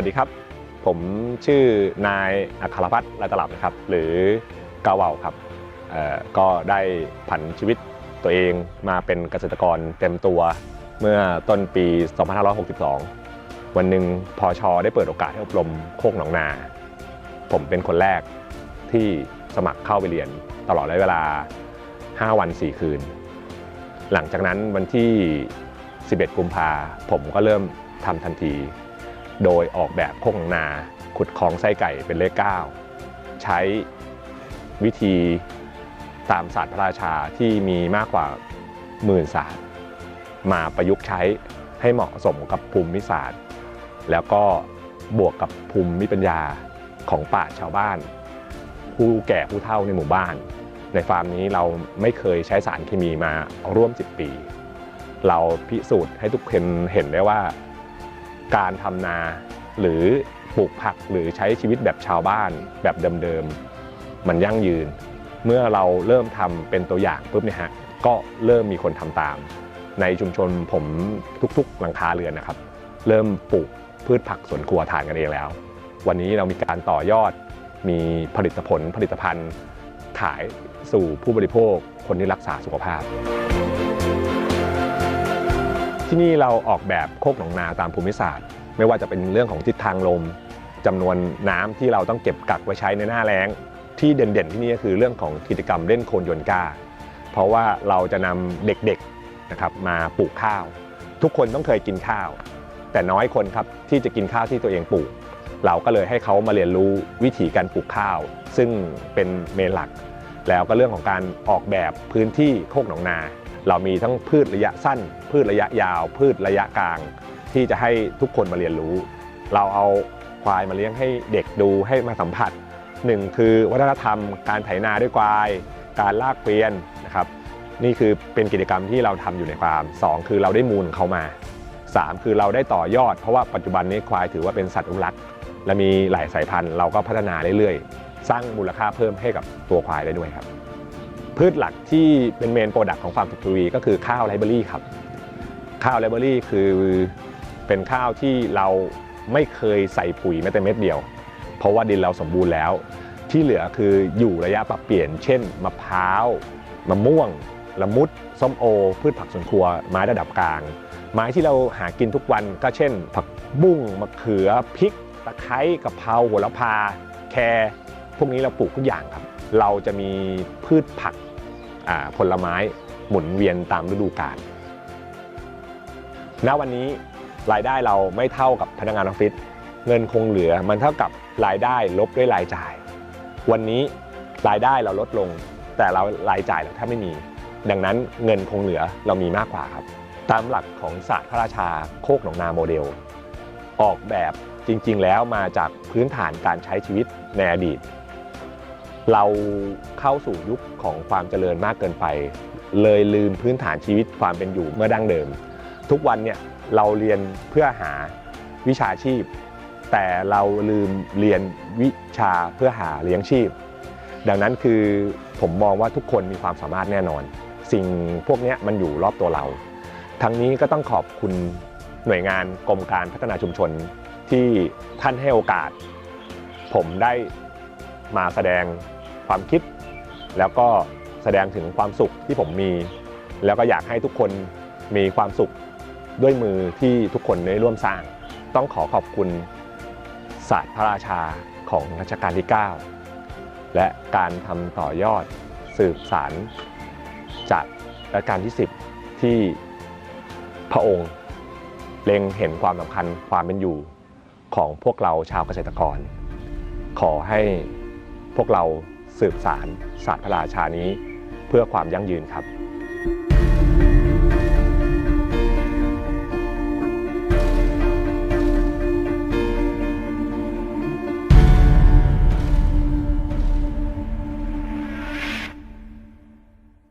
ัสดีครับ ผมชื่อนายอัครพัฒน์รัตลับนะครับ หรือกาวาวครับก็ได้ผันชีวิตตัวเองมาเป็นเกษตรกรเต็มตัวเมื่อต้นปี 2562 วันหนึ่งพอชอได้เปิดโอกาสให้อบรมโคกหนองนา ผมเป็นคนแรกที่สมัครเข้าไปเรียนตลอดระยะเวลา 5 วัน 4 คืน หลังจากนั้นวันที่ 11 กุมภาผมก็เริ่มทำทันที โดยออกแบบโคกหนองนา ขุดคลองไส้ไก่เป็นเลข 9 ใช้วิธีตามศาสตร์พระราชาที่มีมากกว่าหมื่นศาสตร์ มาประยุกต์ใช้ให้เหมาะสมกับภูมิศาสตร์ แล้วก็บวกกับภูมิปัญญาของป่าชาวบ้าน ผู้แก่ผู้เฒ่าในหมู่บ้าน ในฟาร์มนี้เราไม่เคยใช้สารเคมีมาร่วม 10 ปี เราพิสูจน์ให้ทุกคนเห็นได้ว่า การทำนา หรือปลูกผักหรือใช้ชีวิตแบบชาวบ้านแบบเดิมๆมันยั่งยืน เมื่อเราเริ่มทำเป็นตัวอย่างปุ๊บเนี่ยฮะก็เริ่มมีคนทำตาม ในชุมชนผมทุกๆ หลังคาเรือนนะครับ เริ่มปลูกพืชผักสวนครัวทานกันเองแล้ว วันนี้เรามีการต่อยอด มีผลิตผลผลิตภัณฑ์ขายสู่ผู้บริโภคคนที่รักษาสุขภาพ ที่นี่เราออกแบบโคกหนองนาตามภูมิศาสตร์ ไม่ว่าจะเป็นเรื่องของทิศทางลมจำนวนน้ำที่เราต้องเก็บกักไว้ใช้ในหน้าแล้ง ที่เด่นๆ ที่นี่ก็คือเรื่องของกิจกรรมเล่นโคลนโยนก้า เพราะว่าเราจะนำเด็กๆนะครับมาปลูกข้าว ทุกคนต้องเคยกินข้าว แต่น้อยคนครับที่จะกินข้าวที่ตัวเองปลูก เราก็เลยให้เขามาเรียนรู้วิธีการปลูกข้าว ซึ่งเป็นเมนหลัก แล้วก็เรื่องของการออกแบบพื้นที่โคกหนองนา เรามีทั้งพืชระยะสั้น พืชระยะยาว พืชระยะกลาง ที่จะให้ทุกคนมาเรียนรู้ เราเอาควายมาเลี้ยงให้เด็กดูให้มาสัมผัสหนึ่งคือวัฒนธรรมการไถนาด้วยควาย การลากเกวียนนะครับนี่คือเป็นกิจกรรมที่เราทำอยู่ในฟาร์มสองคือเราได้มูลเขามาสามคือเราได้ต่อยอด เพราะว่าปัจจุบันนี้ควายถือว่าเป็นสัตว์อนุรักษ์และมีหลายสายพันธุ์เราก็พัฒนาเรื่อยๆ สร้างมูลค่าเพิ่มให้กับตัวควายได้ด้วยครับ พืชหลักที่เป็นเมนโปรดักต์ของฟาร์มสุขทวีก็คือข้าวไรเบอรี่ครับ ข้าวไรเบอรี่คือเป็นข้าวที่เราไม่เคยใส่ปุ๋ยแม้แต่เม็ดเดียว เพราะว่าดินเราสมบูรณ์แล้ว ที่เหลือคืออยู่ระยะปรับเปลี่ยน เช่นมะพร้าวมะม่วง ละมุดส้มโอ พืชผักสวนครัว ไม้ระดับกลาง ไม้ที่เราหากินทุกวันก็เช่น ผักบุ้งมะเขือพริกตะไคร้กะเพราโหระพา แครพวกนี้เราปลูกทุกอย่างครับ เราจะมีพืชผัก ผลไม้หมุนเวียนตามฤดูกาลณวันนี้รายได้เราไม่เท่ากับพนักงานออฟฟิศเงินคงเหลือมันเท่ากับรายได้ลบด้วยรายจ่าย วันนี้รายได้เราลดลง แต่เรารายจ่ายเราแทบไม่มี ดังนั้นเงินคงเหลือเรามีมากกว่าครับ ตามหลักของศาสตร์พระราชาโคกหนองนาโมเดล ออกแบบจริงๆแล้วมาจากพื้นฐานการใช้ชีวิตในอดีต เราเข้าสู่ยุคของความเจริญมากเกินไป เลยลืมพื้นฐานชีวิตความเป็นอยู่เมื่อดั้งเดิม ทุกวันเนี่ยเราเรียนเพื่อหาวิชาชีพ แต่เราลืมเรียนวิชาเพื่อหาเลี้ยงชีพ ดังนั้นคือผมมองว่าทุกคนมีความสามารถแน่นอน สิ่งพวกนี้มันอยู่รอบตัวเรา ทั้งนี้ก็ต้องขอบคุณหน่วยงานกรมการพัฒนาชุมชนที่ท่านให้โอกาส ผมได้มาแสดง ความคิด แล้วก็แสดงถึงความสุขที่ผมมี แล้วก็อยากให้ทุกคนมีความสุขด้วยมือที่ทุกคนได้ร่วมสร้าง ต้องขอขอบคุณศาสตร์พระราชาของรัชกาลที่ 9 และการทำต่อยอดสืบสารจากรัชกาลที่ 10 ที่พระองค์เล็งเห็นความสำคัญความเป็นอยู่ของพวกเราชาวเกษตรกร ขอให้พวกเรา สืบสารศาสตร์พระราชานี้เพื่อความยั่งยืนครับ